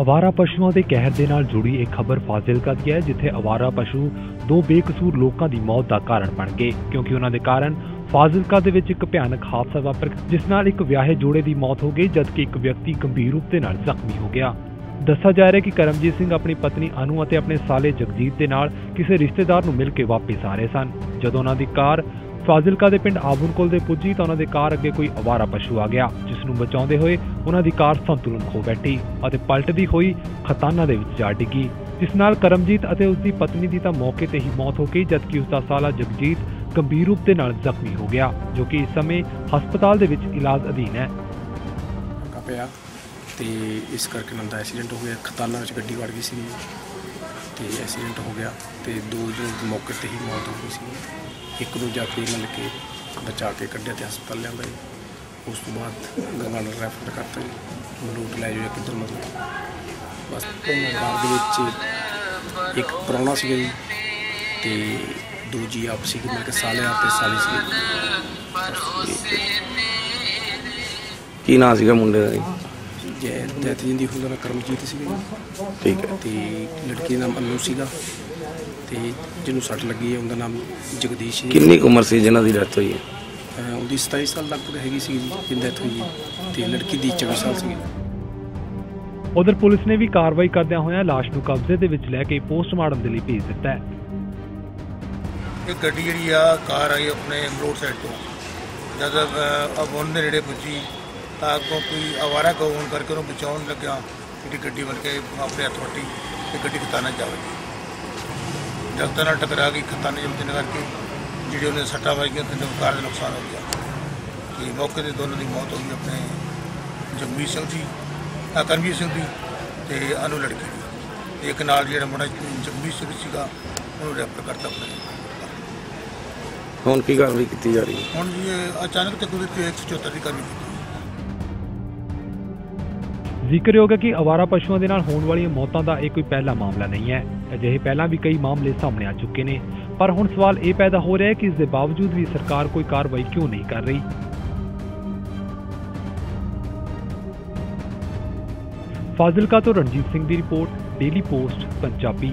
ਅਵਾਰਾ ਪਸ਼ੂਆਂ ਦੇ ਕਹਿਰ ਦੇ ਨਾਲ ਜੁੜੀ ਇੱਕ ਖਬਰ ਫਾਜ਼ਿਲਕਾ ਦੀ ਹੈ, ਜਿੱਥੇ ਅਵਾਰਾ ਪਸ਼ੂ ਦੋ ਬੇਕਸੂਰ ਲੋਕਾਂ ਦੀ ਮੌਤ ਦਾ ਕਾਰਨ ਬਣ ਗਏ, ਕਿਉਂਕਿ ਉਹਨਾਂ ਦੇ ਕਾਰਨ ਫਾਜ਼ਿਲਕਾ ਦੇ ਵਿੱਚ ਇੱਕ ਭਿਆਨਕ ਹਾਦਸਾ ਵਾਪਰ ਜਿਸ ਨਾਲ ਇੱਕ ਵਿਆਹੇ ਜੋੜੇ ਦੀ ਮੌਤ ਹੋ ਗਈ, ਜਦਕਿ ਇੱਕ ਵਿਅਕਤੀ ਗੰਭੀਰ ਰੂਪ ਦੇ ਨਾਲ ਜ਼ਖਮੀ ਹੋ ਗਿਆ। ਦੱਸਿਆ ਜਾ ਰਿਹਾ ਹੈ ਕਿ ਕਰਮਜੀਤ ਸਿੰਘ ਆਪਣੀ ਪਤਨੀ ਅਨੂ ਅਤੇ ਆਪਣੇ ਸਾਲੇ ਜਗਜੀਤ ਦੇ ਨਾਲ ਕਿਸੇ ਰਿਸ਼ਤੇਦਾਰ ਨੂੰ ਮਿਲ ਕੇ ਵਾਪਸ ਆ ਰਹੇ ਸਨ। ਜਦੋਂ ਉਹਨਾਂ ਦੀ ਕਾਰ ਫਾਜ਼ਿਲਕਾ ਦੇ ਪਿੰਡ ਆਬੂਨ ਕੋਲ ਦੇ ਪੁੱਜੀ ਤਾਂ ਉਹਨਾਂ ਦੇ ਕਾਰ ਅੱਗੇ ਕੋਈ ਅਵਾਰਾ ਪਸ਼ੂ ਆ ਗਿਆ, ਜਿਸ ਨੂੰ ਬਚਾਉਂਦੇ ਹੋਏ ਉਹਨਾਂ ਦੀ ਕਾਰ ਸੰਤੁਲਨ ਖੋ ਬੈਠੀ ਅਤੇ ਪਲਟਦੀ ਹੋਈ ਖਤਾਨਾ ਦੇ ਵਿੱਚ ਜਾ ਡਿੱਗੀ। ਜਿਸ ਨਾਲ ਕਰਮਜੀਤ ਅਤੇ ਉਸ ਦੀ ਪਤਨੀ ਦੀ ਤਾਂ ਮੌਕੇ ਤੇ ਹੀ ਮੌਤ ਹੋ ਗਈ, ਜਦਕਿ ਉਸ ਦਾ ਸਾਲਾ ਜਗਜੀਤ ਗੰਭੀਰ ਰੂਪ ਦੇ ਨਾਲ ਜ਼ਖਮੀ ਹੋ ਗਿਆ, ਜੋ ਕਿ ਇਸ ਸਮੇਂ ਹਸਪਤਾਲ ਦੇ ਵਿੱਚ ਇਲਾਜ ਅਧੀਨ ਹੈ। ਪਿਆ ਤੇ ਇਸ ਕਰਕੇ ਉਹਨਾਂ ਦਾ ਐਕਸੀਡੈਂਟ ਹੋ ਗਿਆ, ਖਤਾਨਾ ਵਿੱਚ ਗੱਡੀ ਵੜ ਗਈ ਸੀ ਤੇ ਐਕਸੀਡੈਂਟ ਹੋ ਗਿਆ ਤੇ ਦੋ ਜੋ ਮੌਕੇ ਤੇ ਹੀ ਮੌਤ ਹੋ ਗਈ ਸੀ। ਇੱਕ ਨੂੰ ਜਾ ਕੇ ਮਤਲਬ ਕਿ ਬਚਾ ਕੇ ਕੱਢਿਆ ਤੇ ਹਸਪਤਾਲ ਲਿਆਂਦਾ ਜੀ। ਉਸ ਤੋਂ ਬਾਅਦ ਗੰਗਾ ਨੂੰ ਰੈਫਰ ਕਰਤਾ ਜੀ। ਮਲੂਟ ਲੈ ਜਾਓ ਕਿੱਧਰ ਮਤਲਬ ਬਸ ਘਰ ਦੇ ਵਿੱਚ ਇੱਕ ਪ੍ਰਾਹੁਣਾ ਸੀਗਾ ਜੀ ਤੇ ਦੋ ਜੀ ਆਪ ਸੀ ਮਿਲ ਕੇ ਸਾਲੇ ਆਪ ਤੇ ਸਾਲੀ ਸੀ ਕੀ ਨਾਂ ਸੀਗਾ ਮੁੰਡੇ ਦਾ ਜੀ? ਜੈ ਡੈਥ ਜਿੰਦੀ ਹੁੰਦਾ ਨਾ ਕਰਮਜੀਤ ਸੀਗਾ ਜੀ। ਠੀਕ ਹੈ। ਤੇ ਲੜਕੀ ਦਾ ਨਾਮ ਅਨੂ ਸੀਗਾ। ਤੇ ਜਿਹਨੂੰ ਸੱਟ ਲੱਗੀ ਹੈ ਉਹਦਾ ਨਾਮ ਜਗਦੀਸ਼ ਸੀ ਕਿੰਨੀ ਕੁ ਉਮਰ ਸੀ ਜਿਨ੍ਹਾਂ ਦੀ ਡੈਥ ਹੋਈ ਹੈ? ਅਹ ਉਹਦੀ 27 ਸਾਲ ਲਗਭਗ ਹੈਗੀ ਸੀ ਜੀ ਜਿੰਦਾ ਡੈਥ ਹੋਈ ਹੈ। ਤੇ ਲੜਕੀ ਦੀ 24 ਸਾਲ ਸੀਗੀ। ਉਧਰ ਪੁਲਿਸ ਨੇ ਵੀ ਕਾਰਵਾਈ ਕਰਦਿਆਂ ਹੋਇਆਂ ਲਾਸ਼ ਨੂੰ ਕਬਜ਼ੇ ਦੇ ਵਿੱਚ ਲੈ ਕੇ ਪੋਸਟਮਾਰਟਮ ਦੇ ਲਈ ਭੇਜ ਦਿੱਤਾ ਹੈ। ਇਹ ਗੱਡੀ ਜਿਹੜੀ ਆ ਕਾਰ ਆਈ ਆਪਣੇ ਰੋਡ ਸਾਈਡ ਤੋਂ। ਜਦ ਅਬੋਨ ਦੇ ਨੇੜੇ ਪੁੱਜੀ ਤਾਂ ਅੱਗੋਂ ਕੋਈ ਆਵਾਰਾ ਗਊ ਹੋਣ ਕਰਕੇ ਉਹਨੂੰ ਬਚਾਉਣ ਲੱਗਿਆ ਜਿਹੜੀ ਗੱਡੀ ਵੱਲ ਕੇ ਆਪਣੇ ਹੱਥ ਵੱਟੀ ਤੇ ਗੱਡੀ ਖਤਾਨਾ ਜਾ ਵਜੀ। ਜਦ ਨਾਲ ਟਕਰਾ ਗਈ ਖਤਾਨੇ ਜਮ ਦੇ ਕਰਕੇ ਜਿਹੜੇ ਉਹਨੇ ਸੱਟਾਂ ਵੱਜੀਆਂ ਤੇ ਕਾਰ ਦਾ ਨੁਕਸਾਨ ਹੋ ਗਿਆ। ਕਿ ਮੌਕੇ ਤੇ ਦੋਨਾਂ ਦੀ ਮੌਤ ਹੋ ਗਈ ਆਪਣੇ ਜਗਮੀਤ ਸਿੰਘ ਜੀ ਕਰਮਜੀਤ ਸਿੰਘ ਦੀ ਤੇ ਅਨੂ ਲੜਕੀ ਦੀ ਤੇ ਇੱਕ ਨਾਲ ਜਿਹੜਾ ਮੁੰਡਾ ਜਗਮੀਤ ਸਿੰਘ ਸੀਗਾ ਉਹਨੂੰ ਰੈਫਰ ਕਰਤਾ ਆਪਣੇ ਹੁਣ ਕੀ ਕਾਰਵਾਈ ਕੀਤੀ ਜਾ ਰਹੀ ਹੈ? ਹੁਣ ਜੀ ਅਚਾਨਕ ਤੇ ਕੁਦਰਤੀ 174 ਦੀ ਕਾਰਵਾਈ ਕੀਤੀ। ਜ਼ਿਕਰਯੋਗ ਹੈ ਕਿ ਅਵਾਰਾ ਪਸ਼ੂਆਂ ਦੇ ਨਾਲ ਹੋਣ ਵਾਲੀਆਂ ਮੌਤਾਂ ਦਾ ਇਹ ਕੋਈ ਪਹਿਲਾ ਮਾਮਲਾ ਨਹੀਂ ਹੈ। ਅਜਿਹੇ ਪਹਿਲਾਂ ਵੀ ਕਈ ਮਾਮਲੇ ਸਾਹਮਣੇ ਆ ਚੁੱਕੇ ਨੇ। ਪਰ ਹੁਣ ਸਵਾਲ ਇਹ ਪੈਦਾ ਹੋ ਰਿਹਾ ਹੈ ਕਿ ਇਸ ਦੇ ਬਾਵਜੂਦ ਵੀ ਸਰਕਾਰ ਕੋਈ ਕਾਰਵਾਈ ਕਿਉਂ ਨਹੀਂ ਕਰ ਰਹੀ? ਫਾਜ਼ਿਲਕਾ ਤੋਂ ਰਣਜੀਤ ਸਿੰਘ ਦੀ ਰਿਪੋਰਟ, ਡੇਲੀ ਪੋਸਟ, ਪੰਜਾਬੀ।